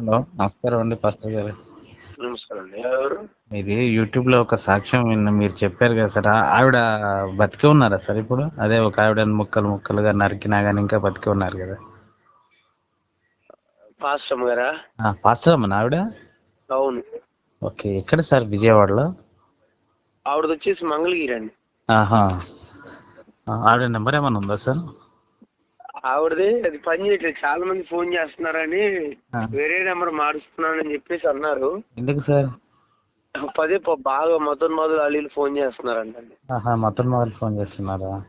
Hello నమస్కారం అండి pastor గారు. నమస్కారం అండి ఎవరు? మీది యూట్యూబ్లో ఒక సాక్ష్యం విన్న మీరు చెప్పారు కదా సార్. ఆవిడ బతికే ఉన్నారా సార్ ఇప్పుడు? అదే ఒక ఆవిడ ముక్కలు ముక్కలుగా నరికినా కానీ ఇంకా బతికే ఉన్నారు కదా. పాస్టమ్ గారా? ఆవిడ? అవును. ఓకే ఎక్కడ సార్? విజయవాడలో? ఆవిడది వచ్చేసి మంగళగిరి అండి. ఆహా. ఆవిడ నెంబర్ ఏమైనా ఉందా సార్? ఆవిడది అది పని చేయట్లేదు. చాలా మంది ఫోన్ చేస్తున్నారని. వేరే నెంబర్ మారుస్తున్నానని చెప్పేసి అన్నారు. ఎందుకు సార్? పదే బాగా మొదలు మొదలు అల్లీలు ఫోన్ మతన్ మాదలు ఫోన్ చేస్తున్నారా.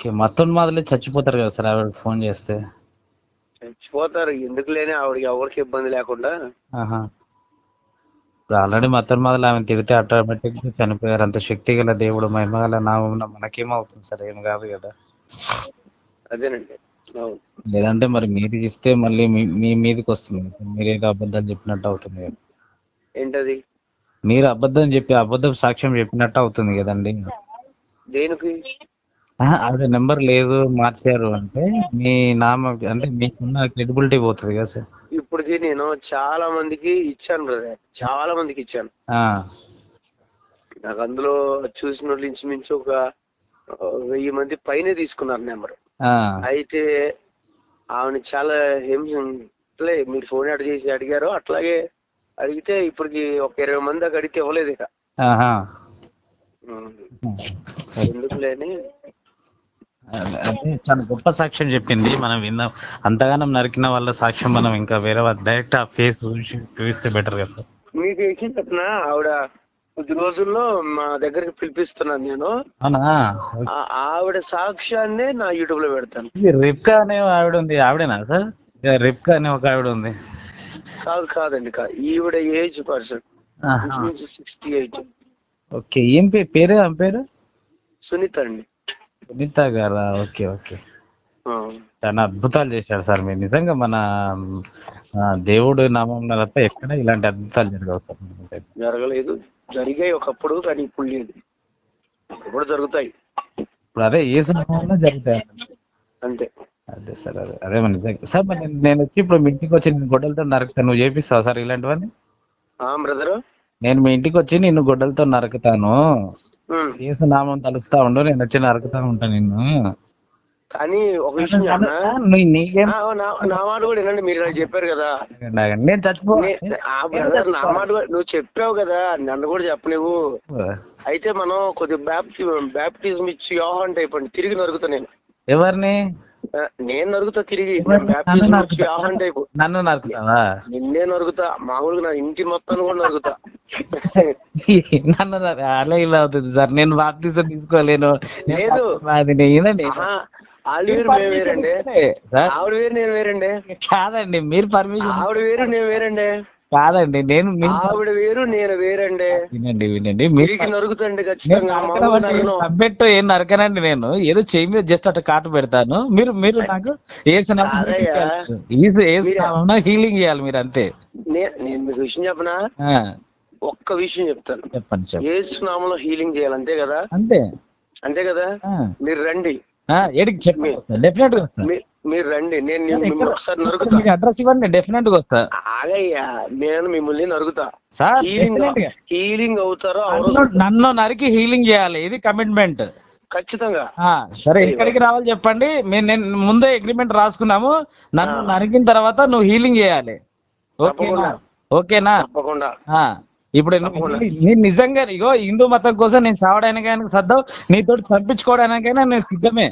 ఓకే మతన్ మాదలే చచ్చిపోతారు కదా సార్ ఆవిడ ఫోన్ చేస్తే? చచ్చిపోతారు. ఎందుకు లేని ఆవిడకి ఎవరికి ఇబ్బంది లేకుండా. ఇప్పుడు ఆల్రెడీ మతన్ మాదలు ఆమె తిడితే ఆటోమేటిక్గా చనిపోయారు. అంత శక్తి గల దేవుడు మహిమ గల నామమున మనకేమవుతుంది సార్? ఏం కాదు కదా. అదేనండి. లేదంటే మరి మీరు ఇస్తే మళ్ళీ మీ మీదకి వస్తుంది. సార్ మీరేదో అబద్ధం చెప్పినట్టు అవుతుంది కదా. ఏంటది? మీరు అబద్ధం చెప్పి అబద్ధం సాక్ష్యం చెప్పినట్టు అవుతుంది కదండి. దేనికి? ఆవిడ నెంబర్ లేదు మార్చారు అంటే మీ నామ అంటే మీకున్న క్రెడిబిలిటీ పోతుంది కదా సార్. ఇప్పటికి నేను చాలా మందికి ఇచ్చాను బ్రదర్. చాలా మందికి ఇచ్చాను. ఆ, నాకు అందులో చూసిన వాళ్ళు ఇంచుమించు ఒక వెయ్యి మంది పైనే తీసుకున్నారు నెంబర్. అయితే ఆమెను చాలా హింస ఇట్లే మీరు ఫోన్ యాడ్ చేసి అడిగారు. అట్లాగే అడిగితే ఇప్పటికి ఒక ఇరవై మంది దాకా అడిగితే ఇవ్వలేదు ఇక. ఆహా. ఉం. ఎందుకు లేని అదే చాలా గొప్ప సాక్ష్యం చెప్పింది. మనం విందాం అంతగానం నరికిన వాళ్ళ సాక్ష్యం మనం ఇంకా వేరే డైరెక్ట్ ఆ ఫేస్ చూసి చూపిస్తే బెటర్ కదా సార్. మీకు చెప్పిన ఆవిడ కొద్ది రోజుల్లో మా దగ్గరికి పిలిపిస్తున్నాను నేను. ఆవిడ సాక్ష్యాన్నే నా యూట్యూబ్లో పెడతాను రిప్కా అనే ఆవిడ ఉంది. ఆవిడేనా సార్? రిప్కా అనే ఒక ఆవిడ ఉంది. కాదు కాదండి కాదు ఈవిడ age person sixty eight okay ఏం పేరు ఆమె పేరు? సునీత అండి. సునీత గారా? Okay okay. చాలా అద్భుతాలు చేశారు సార్. మీరు నిజంగా మన దేవుడు నామం తప్ప ఎక్కడ ఇలాంటి అద్భుతాలు జరగవు సార్. జరగలేదు. జరిగాయి ఒకప్పుడు కానీ ఇప్పుడు లేదు. ఇప్పుడు జరుగుతాయి. ఇప్పుడు అదే ఏ నామంలో జరుగుతాయి అంతే. అదే సార్ అదే అదే మన సార్ మరి నేను- వచ్చి ఇప్పుడు మీ ఇంటికి వచ్చి నేను గొడ్డలతో నరుకుతాను నువ్వు చేపిస్తావు సార్ ఇలాంటివన్నీ? ఆ బ్రదరు? నేను మీ ఇంటికి వచ్చి నిన్ను గొడ్డలతో నరుకుతాను. ఏసు నామం తలుస్తా ఉండు నేను వచ్చి నరుకుతా ఉంటాను నిన్ను. కానీ ఒక విషయం నా మాట కూడా వినండి మీరు నాకు చెప్పారు కదా. నేను చచ్చిపో నే- మాట నువ్వు చెప్పావు కదా నన్ను కూడా చెప్పనివ్వు. అయితే మనం కొద్దిగా బ్యాప్టి బ్యాప్టిజం ఇచ్చి యోహాన్ టైప్ అండి తిరిగి నరుగుతా నేను. ఎవరిని? నేను నరుగుతా తిరిగి. బ్యాప్టిజం ఇచ్చి నరుకుతా. యోహాన్ టైప్. నన్ను నరుకుతావా? నిన్నే నరుగుతా మామూలుగా నా ఇంటి మొత్తాన్ని కూడా నరుగుతా. నన్ను అలా ఇలా అవుతుంది సార్ నేను బాప్తీసం తీసుకోలేను. లేదు. అది నేనండి మేము వేరండి. ఆవిడ వేరు నేను వేరండి. కాదండి మీరు పర్మిషన్ ఆవిడ వేరు నేను వేరండి. కాదండి నేను ఆవిడ వేరు నేను వేరండి. వినండి వినండి. అంటే నరకను. సబ్జెక్ట్ ఏం నరకనండి నేను. ఏదో చెయ్యి మీద జస్ట్ అట్లా కాటు పెడతాను. మీరు మీరు నాకు. ఏసునామం హీలింగ్ చేయాలి మీరు అంతే. నేను మీకు విషయం చెప్పనా? ఒక్క విషయం చెప్తాను. చెప్పండి చెప్పండి. ఏసు నామంలో హీలింగ్ చేయాలి అంతే కదా? అంతే. అంతే కదా? మీరు రండి. ఏడికి చెప్పండి డెఫినెట్గా వస్తా మీరు రండి. నేను మిమ్మల్ని ఒకసారి ఇక్కడ నరుగుతా మీకు అడ్రస్ ఇవ్వండి డెఫినెట్గా వస్తా. ఆగయ్యా నేను మిమ్మల్ని నరుగుతా సార్ హీలింగ్. హీలింగ్ అవుతారో నన్ను నరికి హీలింగ్ చేయాలి. ఇది కమిట్మెంట్ ఖచ్చితంగా. సరే ఎక్కడికి రావాలి చెప్పండి. మేము నేను ముందే అగ్రిమెంట్ రాసుకున్నాము. నన్ను. నరికిన తర్వాత నువ్వు హీలింగ్ చేయాలి. ఓకేనా. ఓకేనా? తప్పకుండా. ఇప్పుడు. నేను నిజంగా ఇగో హిందూ మతం కోసం నేను చావడానికైనా సర్దావు నీతో చంపించుకోవడానికైనా నేను సిద్ధమే.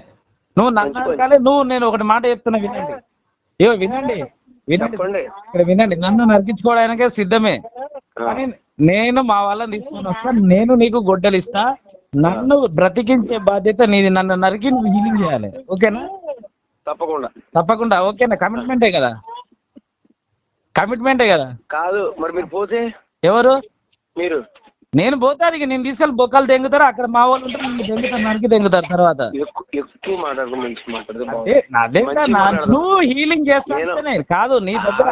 నువ్వు నన్ను. అనగానే నువ్వు నేను ఒకటి మాట చెప్తున్నా వినండి. ఇగో వినండి. వినండి. ఇక్కడ వినండి. నన్ను నరికించుకోవడానికే సిద్ధమే. కానీ నేను మా వాళ్ళని తీసుకొని వస్తా నేను నీకు గొడ్డలు ఇస్తా నన్ను బ్రతికించే బాధ్యత నీది. నన్ను నరికి నువ్వు హీలింగ్ చేయాలి. ఓకేనా? తప్పకుండా. తప్పకుండా. ఓకేనా? కమిట్మెంటే కదా? కమిట్మెంటే కదా? కాదు. మరి మీరు పోతే? ఎవరు? మీరు? నేను పోతాను ఇక నేను తీసుకెళ్ళి బొక్కలు దెంగుతారు అక్కడ మా వాళ్ళు ఉంటారు దెంగుతారు నరికి దెంగుతారు తర్వాత. ఎక్కువ మాట్లాడదు. నువ్వు హీలింగ్ చేస్తానే కాదు నీ దగ్గర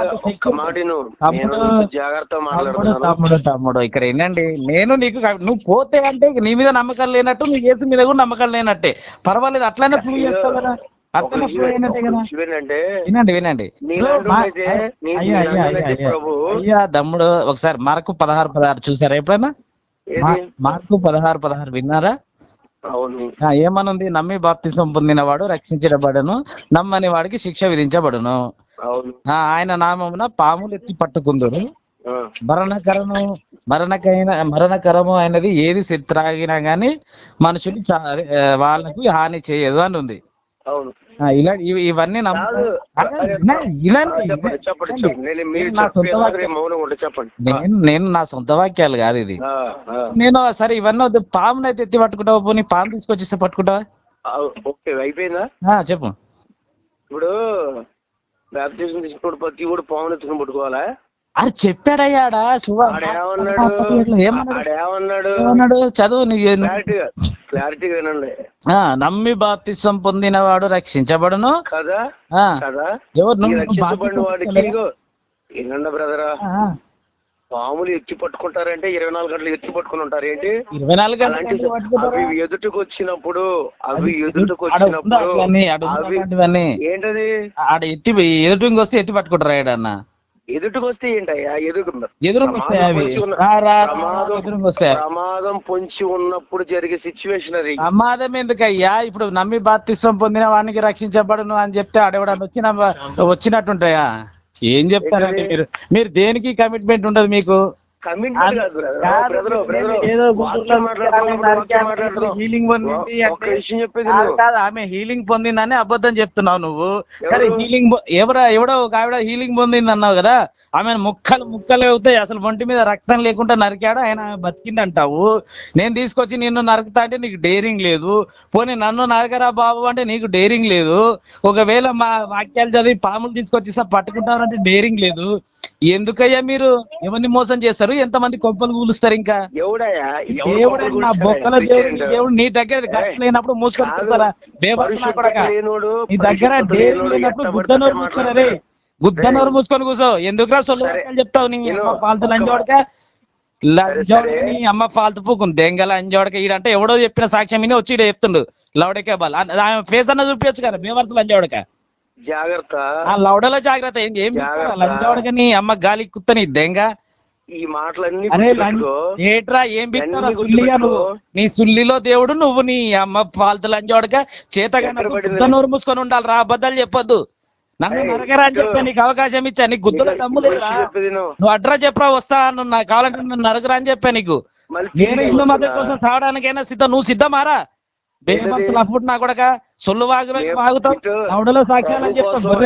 తమ్ముడు, తమ్ముడు ఇక్కడ ఏంటండి? నేను నీకు నువ్వు పోతే అంటే నీ మీద నమ్మకం లేనట్టు నీ కేసు మీద కూడా నమ్మకం లేనట్టే. పర్వాలేదు అట్లనే ప్రూవ్ చేస్తావు కదా. వినండి వినండి. అయ్యా తమ్ముడు ఒకసారి మార్కు పదహారు పదహారు చూసారా ఎప్పుడైనా? మార్కు పదహారు పదహారు విన్నారా? ఏమనుంది? నమ్మి బాప్తిసం పొందినవాడు రక్షించబడను నమ్మని వాడికి శిక్ష విధించబడును. ఆయన నామమున పాములు ఎత్తి పట్టుకుందరు. మరణకరము మరణకైన మరణకరము అయినది ఏది సి- త్రాగినా గానీ మనుషులు వాళ్ళకు హాని చేయదు అని ఉంది అవును. ఇలా ఇవి- ఇవన్నీ నేను నేను నా సొంత వాక్యాలు కాదు ఇది. నేను సరే ఇవన్నీ వద్దు. పామునైతే అయితే ఎత్తి పట్టుకుంటావా పోనీ? పాము తీసుకొచ్చేస్తే పట్టుకుంటావా? ఓకే అయిపోయిందా? చెప్పు. ఇప్పుడు బ్యాప్టిజం తీసుకుని ప్రతి కూడా పావును ఎత్తుకుని పట్టుకోవాలా? అది చెప్పాడయ్యాడా ఏమన్నాడు? చదువు క్లారిటీగా వినండి. నమ్మి బాప్తిసం పొందినవాడు రక్షించబడును. కదా? కదా? ఎవరు రక్షించబడిన వాడికి వినండి బ్రదరా? పాములు ఎత్తి పట్టుకుంటారంటే ఇరవై నాలుగు గంటలు ఎత్తి పట్టుకుని ఉంటారు ఏంటి? ఇరవై నాలుగు గంటలు? అవి ఎదుటికి వచ్చినప్పుడు అవి ఎదుటికి వచ్చినప్పుడు అవి? ఏంటది? ఆడ ఎత్తి ఎదుటికి వస్తే ఎత్తి పట్టుకుంటారా ఏడన్న? ఎదుటికి వస్తే ఏంటయ్యా? వస్తాయి ప్రమాదం పొంచి ఉన్నప్పుడు జరిగే సిచ్యువేషన్ అది. ప్రమాదం ఎందుకయ్యా? ఇప్పుడు నమ్మి బాప్తిస్వం పొందిన వానికి రక్షించబడును అని చెప్తే ఆడెవడన్నా వచ్చిన వచ్చినట్టుంటాయా? ఏం చెప్తారంటే ఏంటది? మీరు? మీరు దేనికి కమిట్మెంట్ ఉండదు మీకు? ఆమె హీలింగ్ పొందిందని అబద్ధం చెప్తున్నావు నువ్వు. సరే ఎవరు? హీలింగ్ ఎవడ ఎవడో ఒక ఆవిడ హీలింగ్ పొందింది అన్నావు కదా ఆమె ముక్కలు ముక్కలు అవుతాయి. అసలు ఒంటి మీద రక్తం లేకుండా నరికాడు? ఆయన బతికింది అంటావు నేను తీసుకొచ్చి నిన్ను నరుకుతా అంటే నీకు డేరింగ్ లేదు. పోనీ నన్ను నరకరా బాబు అంటే నీకు డేరింగ్ లేదు. ఒకవేళ మా వాక్యాలు చదివి పాములు తీసుకొచ్చి పట్టుకుంటారంటే డేరింగ్ లేదు. ఎందుకయ్యా మీరు? ఎవరిని మోసం చేస్తారు? ఎంతమంది కొంపలు కూలుస్తారు ఇంకా? ఎవడయ్యా? నా? బొక్కల దేవుడు నీ దగ్గర గట్ల లేనప్పుడు. లేనోడు, నీ దగ్గర లేనప్పుడు గుద్దనోరు పడితే మూసుకొని రే కూర్చో ఎందుకురా సొల్లు సరే. వాక్యాలు చెప్తావు నీ పాలతు లంజోడక లంజోడక సరే. నీ అమ్మ పాలతు పూకుంది దెంగల లంజోడక ఈడంటే ఎవడో చెప్పిన సాక్ష్యం విని వచ్చి ఈడ చెప్తుండు. లౌడకే బాల్. ఆమె ఫేస్ అన్న చూపించచ్చు కదా బేవర్స్ లంజోడక జాగ్రత్త. ఆ లౌడలో జాగ్రత్త. ఏం ఏం జాగ్రత్త. లంజోడక నీ అమ్మ గాలి కుత్తని దెంగ. ఈ మాటలన్నీ. ఏట్రా ఏం. నీ సుల్లిలో దేవుడు నువ్వు నీ అమ్మ పాలతు లంజోడక చేతగా? నోరు మూసుకొని ఉండాలి రా అబద్ధాలు చెప్పొద్దు నన్ను నరకరా అని. చెప్పా నీకు అవకాశం ఇచ్చా నీకు గుద్దుల దమ్ము చెప్పేది నువ్వు. అడ్రస్ చెప్పరా వస్తా నువ్వు నాకు కావాలంటే నన్ను నరకరా అని చెప్పా నీకు నేను ఇల్లు వస్తున్నా. కోసం సావడానికైనా సిద్ధం నువ్వు సిద్ధమారా బేమతులు అప్పుడు నా కొడక సొల్లు వాగులో వాగుతావు లౌడలో సాక్ష్యాలని చెప్తావు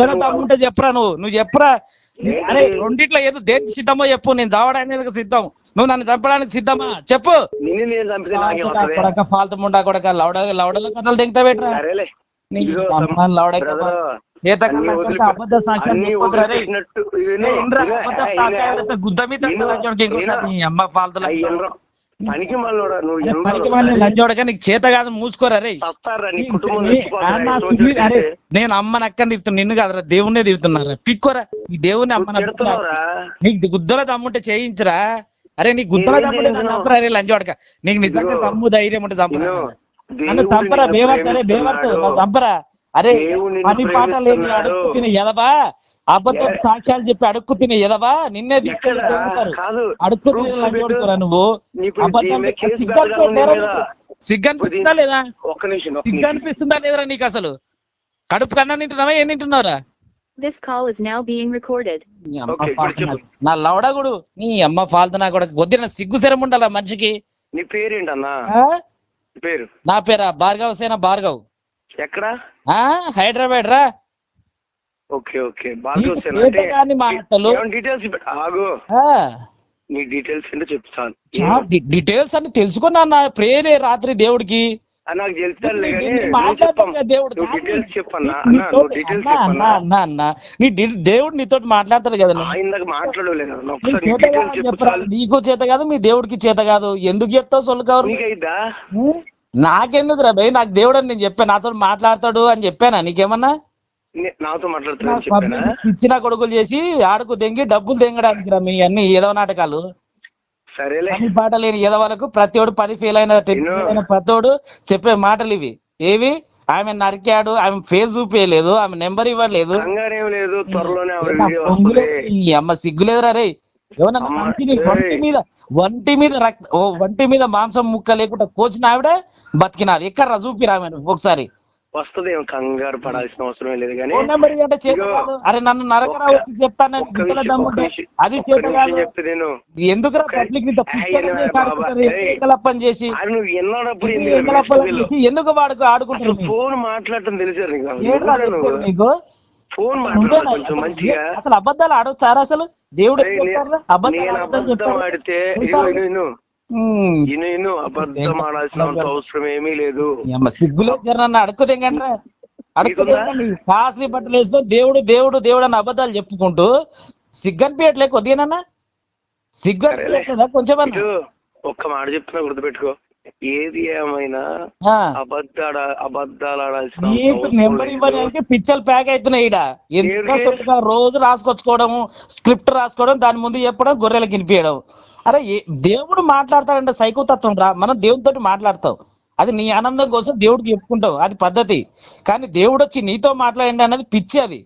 చెప్తావు చెప్పరా నువ్వు నువ్వు చెప్పరా? అరే రెండిట్లో ఏదో దేనికి సిద్ధమో చెప్పు నేను చావడానికి సిద్ధం? నువ్వు నన్ను చంపడానికి సిద్ధమా? చెప్పు. ఫాల్తు ముండా కొడక లౌడ లౌడలో కథలు దిగుతా పెట్టరా చేత అబద్ధ సాక్ష్యం చెప్తే గుద్ద మీద అమ్మ ఫాల్తులు. పనికి మళ్ళోడా? నువ్వు పనికి మళ్ళీ లంచోడక నీకు చేత కాదు మూసుకోరా రే? సత్తారా? నీ కుటుంబం నేను అమ్మని అక్కని తిడుతున్నా నిన్ను కాదురా దేవుణ్ణే తిడుతున్నారా? పిక్కోరా ఈ దేవుని అమ్మని? నీకు గుద్దల తమ్ముంటే చేయించరా. అరే నీ గుద్దల తమ్ముంటే చేయించను? చంపరా రే లంచోడక నీకు నిజంగా. తమ్ము ధైర్యం ఉంటే చంపరా. ఇను, నన్ను చంపరా చంపరా. అరే పని పాట లేని. అడుక్కు తినే ఎదవా? అబద్ధం సాక్ష్యాలు చెప్పి అడుక్కు తినే ఎదవా? నిన్నే కాదు. అడుక్కు తినే Proofs లంచోడుకురా పెట్టు. నువ్వు? అబద్ధం దీని మీద కేసు సిగ్గు పెట్టగలను నీ అనిపిస్తుందా మీద. సిగ్గు అనిపిస్తుందా లేదా? ఒక్క నిమిషం ఒక్క సిగ్గు నిమిషం. అనిపిస్తుందా లేదురా నీకు అసలు? కడుపు కన్నా తింటున్నావా? ఏం తింటున్నావురా? This call is now being recorded. నీ చెప్పు. నా- నా లవడగుడు నీ అమ్మ ఫాల్తు నా కూడా కొద్దిన సిగ్గు శరం ఉండాలా మనిషికి? నీ పేరేంటన్నా? పేరు? నా పేరా? భార్గవ్ సేన భార్గవ్. ఎక్కడ? హైదరాబాద్ రా. Okay okay. మాటలు. డీటెయిల్స్. ఆగు. నీ డీటెయిల్స్ ఏంటో చెప్తాను డీటెయిల్స్ అన్ని తెలుసుకున్నా నా ప్రేరే రాత్రి దేవుడికి. నాకు. డీటెయిల్స్ చెప్పన్నా నీ- అన్న డీటెయిల్స్ అన్నా, అన్నా, అన్నా, అన్నా. దేవుడు నీతో మాట్లాడతాడు కదా ఆ, నువ్వు. ఇందాక మాట్లాడలే కదా. నువ్వు నీకు ఒకసారి చేత డీటెయిల్స్ కాదు చెప్పు చెప్పరా? చాలు. నీకు చేత కాదు మీ దేవుడికి చేత కాదు. ఎందుకు చెప్తావు సొల్లు కవరు నాకెందుకు రా భయ్? నాకు దేవుడు అని నేను చెప్పాను నాతో మాట్లాడతాడు అని చెప్పానా? నీకేమన్నా? నాతో ఇచ్చిన కొడుకులు చేసి ఆడుకు దెంగి డబ్బులు దెంగడానికి రా మీ అన్ని ఏదో నాటకాలు. సరేలే. పాట లేని ఏదో వాళ్ళకు ప్రతిోడు పది ఫెయిల్ అయిన ప్రతోడు చెప్పే మాటలు ఇవి. ఏవి? ఆమె నరికాడు ఆమె ఫేస్ చూపించలేదు ఆమె నెంబర్ ఇవ్వలేదు. త్వరలోనే అమ్మ సిగ్గులేదురా రే ఏమన్నా మంచిని. వంటి మీద వంటి మీద రక్త ఓ వంటి మీద మాంసం ముక్క లేకుండా కోచిన ఆవిడ బతికినాది. ఎక్కడ చూపిరా ఒకసారి. వస్తుంది కంగారు పడాల్సిన అవసరం లేదు కానీ. అరే నన్ను నరకరా వచ్చి విషయం అది చెప్తే నేను ఎందుకురా ఒక్క- పబ్లిక్ ఏయ్, చేసి. నువ్వు ఎన్నడప్పుడు ఎందుకు ఎందుకు వాడుకు ఆడుకుంటారు? ఫోన్ మాట్లాడటం తెలుసా నీకు? ఫోన్ కొంచెం మంచిగా. అసలు అబద్ధాలు ఆడొచ్చారా అసలు? దేవుడు నేను అబద్ధం. ఆడితే. ఇను అబద్ధం ఆడాల్సిన అవసరం ఏమీ లేదు. సిగ్గులో నన్ను అడుక్కుదేంగంటే అడుక్కుదేంగండి కాస్ట్లీ బట్టలు వేసుకో దేవుడు దేవుడు దేవుడు అని అబద్ధాలు చెప్పుకుంటూ సిగ్గనిపించట్లే కొద్దిగానన్నా? సిగ్గు కొంచెం ఒక్క మాట చెప్తున్నా గుర్తుపెట్టుకో. ఏది ఏమైనా అబద్ధాడ అబద్ధాలు ఆడాల్సిన అంత నీకు అవసరం నెంబర్ లేదు. ఇవ్వడానికి పిచ్చలు ప్యాక్ అవుతున్నాయి? కొత్తగా రోజు రాసుకొచ్చుకోవడం స్క్రిప్ట్ రాసుకోవడం దాని ముందు చెప్పడం గొర్రెలకు వినిపించడం అరే దేవుడు మాట్లాడతాడంటే సైకోతత్వం రా. మనం దేవుడితోటి మాట్లాడతాం. అది నీ ఆనందం కోసం దేవుడికి చెప్పుకుంటావు అది పద్ధతి. కానీ దేవుడు వచ్చి నీతో మాట్లాడండి అన్నది పిచ్చి అది.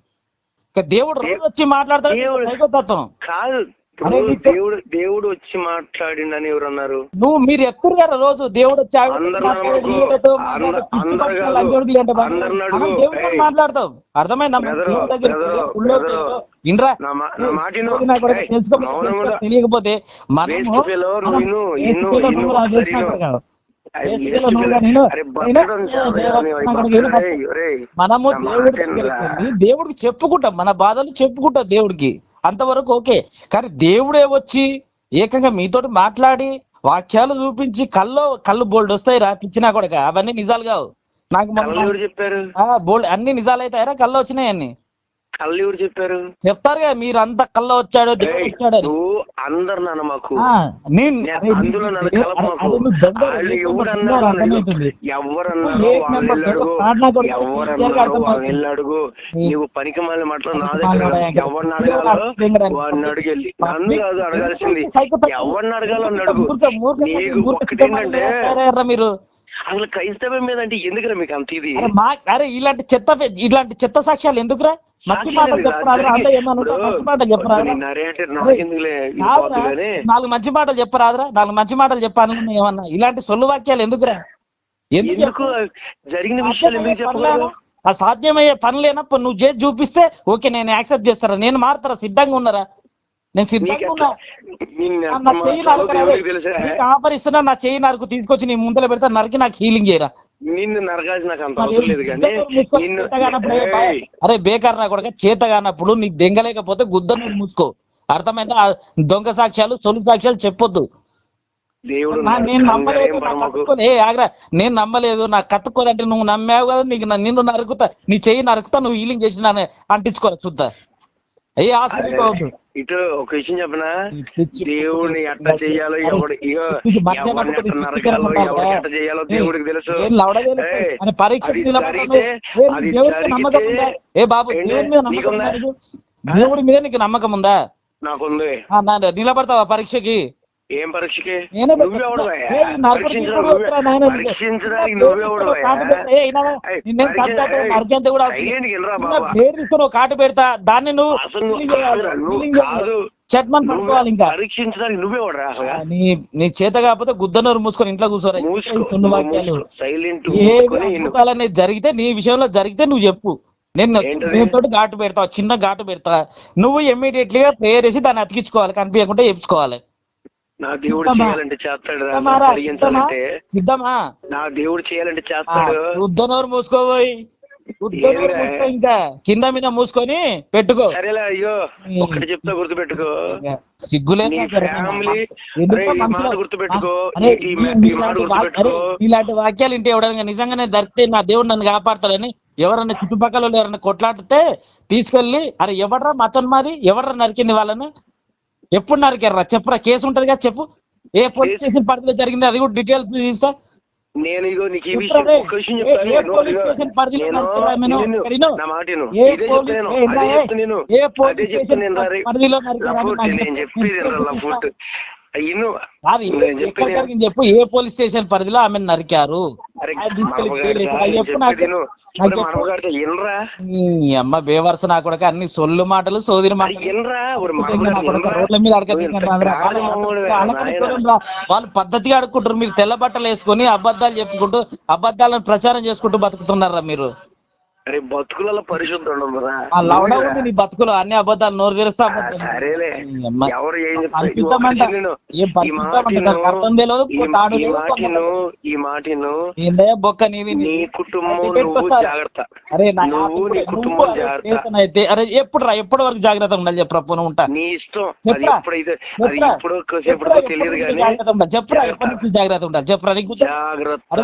ఇక దేవుడు రోజు వచ్చి మాట్లాడతాడు దేవుడు- సైకోతత్వం కాదు. దేవుడు దేవుడు వచ్చి మాట్లాడిండని ఎవరు అన్నారు నువ్వు మీరు ఎక్కువ రోజు దేవుడు వచ్చి ఆవిడ అందరు మాట్లాడి, నమ్మకు. వీళ్ళతో అందరు- మాట్లాడి, అందరు పిచ్చి కాదు. లంచోడికి లేంట బాబు. అందరిని అడుగు. మనం దేవుడితో ఏయ్. మాట్లాడతాం అర్థమైందా. తెలియకపోతే మనము దేవుడికి చెప్పుకుంటాం. మన బాధలు చెప్పుకుంటాం దేవుడికి. అంతవరకు ఓకే. కానీ దేవుడే వచ్చి ఏకంగా మీతోటి మాట్లాడి వాక్యాలు చూపించి కళ్ళు కళ్ళు బోల్డ్ వస్తాయి రా పిచ్చినా కూడా అవన్నీ నిజాలు కావు. నాకు బోల్డ్ అన్ని నిజాలు అవుతాయరా కళ్ళు వచ్చినాయి అన్ని. కళ్ళు ఎవరు చెప్పారు? చెప్తారు మీరు అంతా కళ్ళు వచ్చాడు వచ్చాడు అందరు నన్ను మాకు. అందులో నన్ను కలపమాకు. నువ్వు ఎవరన్నారు. ఎవరన్నారో వాళ్ళని అడుగు. పనికి మళ్ళీ మాటలు నా పనికి దగ్గర మాలిన కాదు. ఎవరిని అడగాలో వాడిని అడుగు వెళ్ళి నన్ను కాదు అడగాల్సింది. ఎవరిని అడగాలో అడుగు. నీకు మీరు. అసలు క్రైస్తవం మీద అంటే ఎందుకురా మీకు అంత ఇది? అరే ఇలాంటి చెత్త ఇలాంటి చెత్త సాక్ష్యాలు ఎందుకురా? నాలుగు మంచి మాటలు చెప్పరాదురా నాలుగు మంచి మాటలు చెప్పాను ఏమన్నా? ఇలాంటి సొల్లు వాక్యాలు ఎందుకురా? ఎందుకు జరిగిన విషయాలు ఎందుకు చెప్పకూడదు? ఆ సాధ్యమయ్యే పనులేనప్పుడు నువ్వు చేసి చూపిస్తే ఓకే నేను యాక్సెప్ట్ చేస్తారా? నేను మారుతారా? సిద్ధంగా ఉన్నారా? నేను సిద్ధంగా ఉన్నా చెయ్యి ఆఫర్ ఇస్తున్నా నా చెయ్యి నరకు తీసుకొచ్చి నీ ముందర పెడతా నరికి నాకు హీలింగ్ చేయరా? నిన్ను నరకాల్సి నాకు అంత అవసరం లేదు కానీ అరే బేకార్ నా కొడుక చేత కానప్పుడు నీకు దెంగలేకపోతే గుద్ద నువ్వు మూసుకో. అర్థమైందా? దొంగ సాక్ష్యాలు సొలు సాక్ష్యాలు చెప్పొద్దు. దేవుడు నేను నమ్మలేదు. ఏ ఆగ్రా నేను నమ్మలేదు నాకు కత్తుకోదంటే నువ్వు నమ్మావు కదా నీకు నిన్ను నరుకుతా నీ చెయ్యి నరుకుతా నువ్వు హీలింగ్ చేసిన అంటించుకోరా చూద్దా? ఇటు ఒక విషయం చెప్పనా? దేవుడిని ఎట్ట చెయ్యాలో ఎవడు ఇగో ఎవరిని ఎట్ట ఏ, దేవుడికి తెలుసు. పరీక్ష ఏ, బాబు? దేవుడి మీద నీకు? నమ్మకం ఉందా? నాకుంది. నిలబడతావా పరీక్షకి? ఏం పరీక్షకి? నువ్వే-? కాటు పెడతా. దాన్ని నువ్వు నువ్వు నువ్వు. చట్మన్ పట్టుకోవాలి ఇంకా. పరీక్షించడానికి అసలు? నీ నీ చేత కాకపోతే గుద్దనోరు మూసుకొని ఇంట్లో కూర్చోరా. సైలెంట్ జరిగితే నీ విషయంలో జరిగితే నువ్వు చెప్పు. నేను? దీంతో ఘాటు పెడతా చిన్న ఘాటు పెడతా. నువ్వు ఇమ్మీడియట్లీ గా ప్రేయర్ చేసి దాన్ని అతికించుకోవాలి కనిపించకుండా చెప్పుకోవాలి నా దేవుడు? చేయాలంటే చేస్తాడు? కలిగించాలంటే సిద్ధమా నా దేవుడు చేయాలంటే చేస్తాడు. ఉద్దనోరు మూసుకోబోయి. ఇంకా. కింద మీద మూసుకొని పెట్టుకో. సరేలే అయ్యో ఉమ్. ఒక్కటి చెప్తా గుర్తుపెట్టుకో. సిగ్గులేదు. ఫ్యామిలీ గుర్తుపెట్టుకో. ఇలాంటి వాక్యాలు ఇంటే ఎవడన్నా నిజంగానే దొరికితే నా దేవుడు నన్ను కాపాడతాడని ఎవరన్నా చుట్టుపక్కల ఎవరన్నా కొట్లాడితే తీసుకెళ్ళి అరే ఎవడరా మతన్ మాది? ఎవడరా నరికింది వాళ్ళని? ఎప్పుడు నరికారా చెప్పురా కేసు ఉంటది కదా చెప్పు. ఏ పోలీస్ స్టేషన్ పరిధిలో జరిగింది అది కూడా డీటెయిల్స్ తీస్తా నేను ఇగో నీకు ఈ విషయం ఏ- చెప్తాను ఏ నేను- పోలీస్ స్టేషన్ పరిధిలో నేను-. చెప్పేది చెప్పు ఏ పోలీస్ స్టేషన్ పరిధిలో ఆమె నరికారు? అమ్మ బేవర్స నా కొడక అన్ని సొల్లు మాటలు ఇనరా? రోడ్ల మీద. వాళ్ళు పద్ధతిగా అడుక్కుంటారు. మీరు తెల్ల బట్టలు వేసుకొని అబద్ధాలు చెప్పుకుంటూ అబద్ధాలను ప్రచారం చేసుకుంటూ బతుకుతున్నారా మీరు? అరే బతుకులలో పరిశుద్ధి ఉండదురా నీ బతుకులు అన్ని అబద్ధాలు నోరు తెరిస్తే. సరేలే. ఎవరు ఏం చెప్తారు ఈ? మాటిను బొక్క నీది నీ కుటుంబం నువ్వు. జాగ్రత్త అరే నువ్వు నీ కుటుంబం జాగ్రత్త అయితే అరే ఎప్పుడు రా ఎప్పటి వరకు జాగ్రత్త ఉండాలి చెప్పరా పోను ఉంటా నీ ఇష్టం అది. ఎప్పుడైతే అది. ఇప్పుడు ఎప్పటి తెలియదు కానీ జాగ్రత్త ఉండాలి చెప్పురా. ఎప్పటి నుంచి జాగ్రత్త ఉండాలి చెప్పురా జాగ్రత్త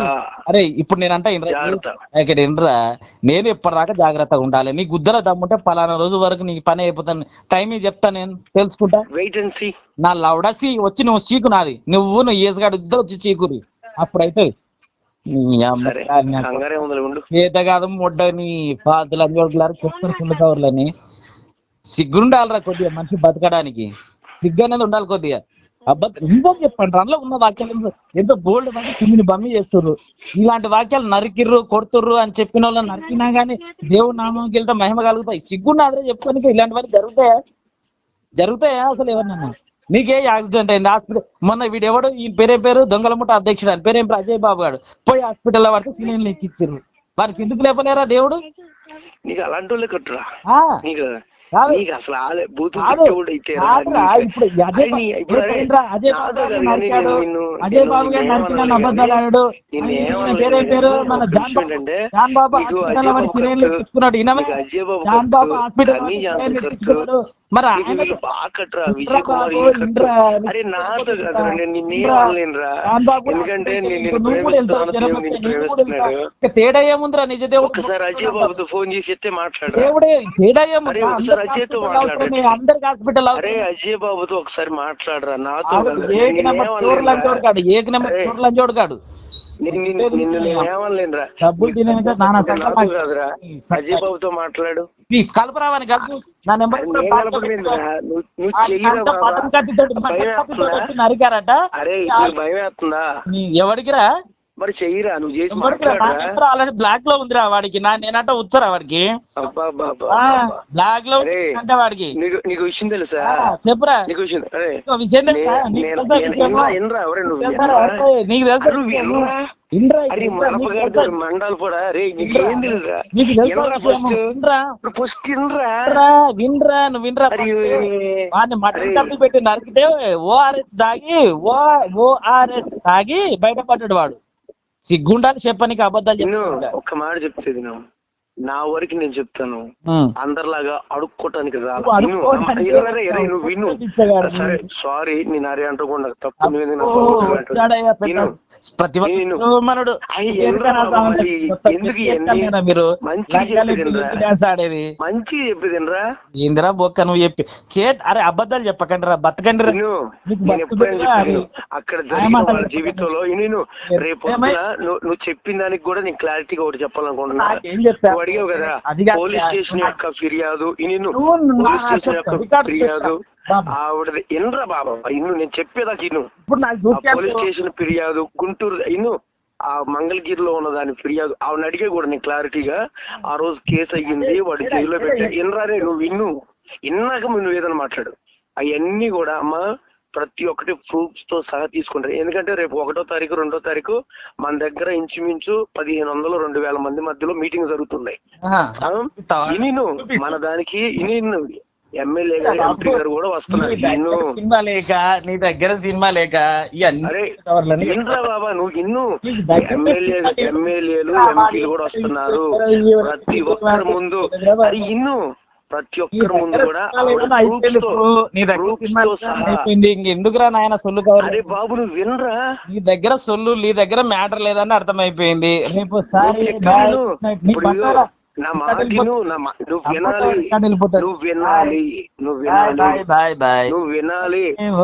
అరే ఇప్పుడు నేనంట ఇండ్రా నేను ఎప్పటిదాకా జాగ్రత్తగా ఉండాలి. నీ గుద్దల దమ్ముంటే పలానా రోజు వరకు నీకు పని అయిపోతాను టైమింగ్ చెప్తా నేను తెలుసుకుంటా. వెయిట్ అండ్ సీ నా లవడసి వచ్చి నువ్వు చీకు నాది. నువ్వు నువ్వు ఏసుగాడు ఇద్దరు వచ్చి చీకురి అప్పుడైతే చేత కాదు ముడ్డ నీ ఫాదులు అంజోడ్లారు చెప్తారు కింద కవర్లని సిగ్గుండాలిరా కొద్దిగా మనిషి బతకడానికి. సిగ్గు అనేది ఉండాలి కొద్దిగా. అబద్ధం ఇంకో చెప్పండి. అందులో ఉన్న వాక్యాలు ఎంతో- బోల్డ్ మంది కిందిని బమ్మి చేస్తుర్రు. ఇలాంటి వాక్యాలు నరికిర్రు కొడుతుర్రు అని చెప్పిన వాళ్ళని నరికినా గానీ దేవుడు నామంకి వెళ్తే మహిమ కలుగుతాయి. సిగ్గుండాలిరా చెప్పుకోనికి ఇలాంటివన్నీ జరుగుతాయా? జరుగుతాయా అసలు ఎవరినన్నా? నీకే యాక్సిడెంట్ అయింది. హాస్పిటల్ మొన్న వీడు ఎవడు ఈ పేరే పేరు? దొంగల ముఠ అధ్యక్షుడు అని పేరేం అజయ్ బాబు గారు పోయి హాస్పిటల్లో పడితే సిలిండర్ ఎక్కిచ్చిర్రు. వారికి ఎందుకు లేపలేరా దేవుడు? నీకు అలాంటి వాళ్ళే కట్టురా నీకు. నీకు అసలు బూతులు అయితే అజయ్ బాబు- గారు నరికిన కానీ అబద్ధాలు ఆడాడు. పేరు పేరు? మన జాన్ బాబు- హాస్పిటల్ హాస్పిటల్ మరి ఆయన విజయ్ కుమార్ అరే నాతో కదరా నేను ఎందుకంటే నేను ప్రేమిస్తున్నాను తేడా ఏముందిరా నిజ దేవుడు ఒక్కసారి అజయ్ బాబుతో ఫోన్ చేసి దేవుడే తేడా ఏముంది. అందరికి హాస్పిటల్ అరే అజయ్ బాబుతో ఒకసారి మాట్లాడరా నాతో ఏక నెంబర్ చోరు లంచోడు కాడు ఏక నెంబర్ అరే. చోరు లంచోడు కాడు నిన్ను నేనేమనలేనురా డబ్బులు కాదురా. అజయ్ బాబుతో మాట్లాడు. ఈ కలపరావని కలుపు నా నెంబర్ అరే, నువ్వు నరికారట భయం వేస్తుందా? ఎవడికిరా? మరి చెయ్యరా నువ్వు చేసి ఆల్రెడీ బ్లాక్లో ఉందిరా వాడికి. నా నేనంట ఉచ్చరా వాడికి. బ్లాక్లో. అంటే వాడికి. నీకు నీకు విషయం తెలుసా? చెప్పురా. నీకు విషయం విషయం నీకు తెలుసా నువ్వు? మండలు కూడా రే నీకు తెలుసా? ఫస్ట్ వినరా? వినరా? నువ్వు వినరా వాడిని మటన్ పెట్టి నరికితే ఓఆర్ఎస్ తాగి ఓ ఓఆర్ఎస్ తాగి బయటపడ్డాడు వాడు. సిగ్గుండాలి చెప్పనికి అబద్ధాలు చెప్తుంటా. ఒక్క మాట చెప్తే విను నా వరకు నేను చెప్తాను. అందరిలాగా అడుక్కోటానికి రా నువ్వు అడుక్కోవడానికి నువ్వు విను. సరే సారీ నేను అరే అంటుకోండి తప్పు. మనడు. ఎందుకు? మరి? మంచి చెప్పేదినరా ఏందిరా బొక్క నువ్వు చెప్పి? చేత్ అరే అబద్ధాలు చెప్పకండి రా బతకండి. అక్కడ జరిగిన జీవితంలో నేను రేపు నువ్వు చెప్పిన దానికి కూడా నేను క్లారిటీగా ఒకటి చెప్పాలనుకుంటున్నా. అడిగావు కదా. పోలీస్ స్టేషన్ యొక్క ఫిర్యాదు నేను పోలీస్ స్టేషన్ యొక్క ఫిర్యాదు. ఆవిడది ఇన్రా బాబా ఇన్ను నేను చెప్పేదాకా ఇను పోలీస్ స్టేషన్ ఫిర్యాదు గుంటూరు ఇను ఆ మంగళగిరిలో ఉన్న దాని ఫిర్యాదు ఆవిడ అడిగే కూడా నేను క్లారిటీగా ఆ రోజు కేసు అయ్యింది వాడు జైల్లో పెట్టా ఇన్రారే నువ్వు విన్ను ఇన్నాక నువ్వు ఏదైనా మాట్లాడు అవన్నీ కూడా అమ్మ ప్రతి ఒక్కటి ప్రూఫ్స్తో సహా తీసుకుంటారు. ఎందుకంటే రేపు ఒకటో తారీఖు రెండో తారీఖు మన దగ్గర ఇంచుమించు పదిహేను వందలు రెండు వేల మంది మధ్యలో మీటింగ్ జరుగుతున్నాయి. ఆ? ఇనిను మన దానికి ఇనిను ఎమ్మెల్యే గారు ఎంపీ గారు కూడా వస్తున్నారు. ఇన్ను. సినిమా లేక నీ దగ్గర సినిమా లేక అరే ఇన్రా బాబా నువ్వు ఇన్ను ఎమ్మెల్యే. ఎమ్మెల్యేలు ఎంపీలు కూడా వస్తున్నారు. ప్రతి ఒక్కరి ముందు అది ఇన్ను ప్రతి ఒక్కరి ముందు కూడా అయిపోయింది? ఇంకెందుకురా నాయన సొల్లు కవర్ అరే బాబు నువ్వు వినరా? నీ దగ్గర సొల్లు నీ దగ్గర మ్యాటర్ లేదని అర్థమైపోయింది. రేపు. నీ మాట నువ్వు వినాలి. నువ్వు వినాలి. నువ్వు వినాలి. Bye bye bye. నువ్వు వినాలి.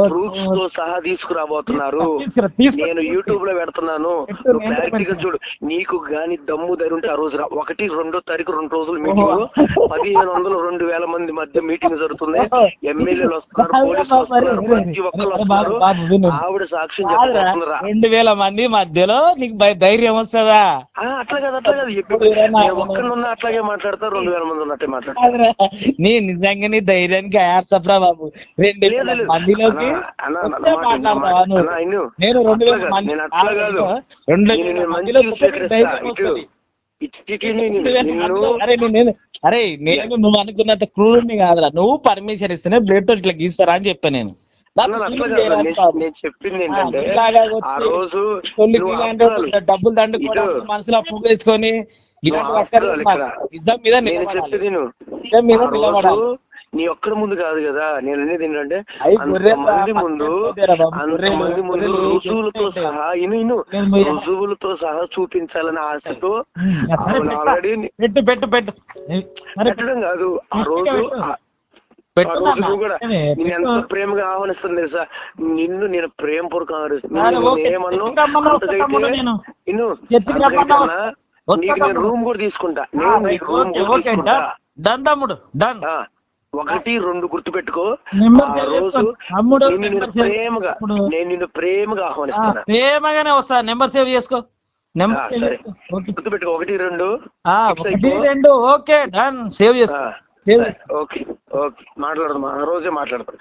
ప్రూఫ్స్తో సహా తీసుకురాబోతున్నారు. తీసుకురా, తీసుకురా. నేను యూట్యూబ్లో పెడుతున్నాను. నువ్వు క్లారిటీగా. చూడు. నీకు గాని దమ్ము ఉంటే ఆ రోజు ఒకటి రెండో తారీఖు రెండు రోజులు మీటింగ్. పదిహేను వందలు రెండు వేల మంది మధ్య మీటింగ్ జరుగుతుంది. ఎమ్మెల్యేలు వస్తున్నారు పోలీసులు వస్తున్నారు ప్రతి ఒక్కరు వస్తున్నారు. ఆవిడ సాక్ష్యం చెప్పబోతుందిరా. రెండు వేల మంది మధ్యలో నీకు ధైర్యం వస్తుందా? అట్లా కాదు అట్లా కాదు. చెప్పి నేను ఒక్కనున్నా అట్లాగే మాట్లాడతా రెండు వేల మంది ఉన్నట్టే మాట్లాడతా కాదురా, నీ నిజంగా నీ ధైర్యానికి యాడ్సప్రా బాబు. రెండు వేల. మందిలోకి. నేను రెండు వేల మంది రెండు వేల మందిలో అరే నేను నువ్వు అనుకున్నంత క్రూరుని కాదురా. నువ్వు పర్మిషన్ ఇస్తేనే బ్లేడ్తో ఇట్లా గీస్తారా అని చెప్పా నేను. చెప్పింది ఏంటంటే ఆ రోజు డబ్బులు దండుకోవడం మనసులో పువ్వు నేను. చెప్పేది నీ ఒక్కడి ముందు కాదు కదా నేను అనేది ఏంటంటే అంతమంది ముందు అంతమంది ముందు రుజువులతో? సహా ఇను రుజువులతో సహా చూపించాలని ఆశతో. ఆల్రెడీ పెట్టు పెట్టు పెట్టు సరే పెట్టడం కాదు ఆ రోజు రోజు నాన్న. కూడా నేను ఎంత. ప్రేమగా ఆహ్వానిస్తుంది తెలుసా నిన్ను నేను ప్రేమ పూర్వకం ఆహ్వానిస్తాను నిన్ను. ఏమన్నా అంతకైతే తమ్ముడు నీకు నేను. రూమ్ కూడా తీసుకుంటా. ఆ, నేను రైట్, నీకు రూమ్ ఓకే కూడా ఓకే తీసుకుంటా. డన్ తమ్ముడు డన్. ఆ, ఒకటి రెండు గుర్తు పెట్టుకో రోజు నిన్ను ప్రేమగా నేను నిన్ను ప్రేమగా ఆహ్వానిస్తాను ప్రేమగానే వస్తా. నెంబర్ సేవ్ చేసుకో? సరే. గుర్తు పెట్టుకో ఒకటి రెండు. రెండు. Okay done. సేవ్ చేసుకో. Okay okay. మాట్లాడదాం రోజే మాట్లాడతాం.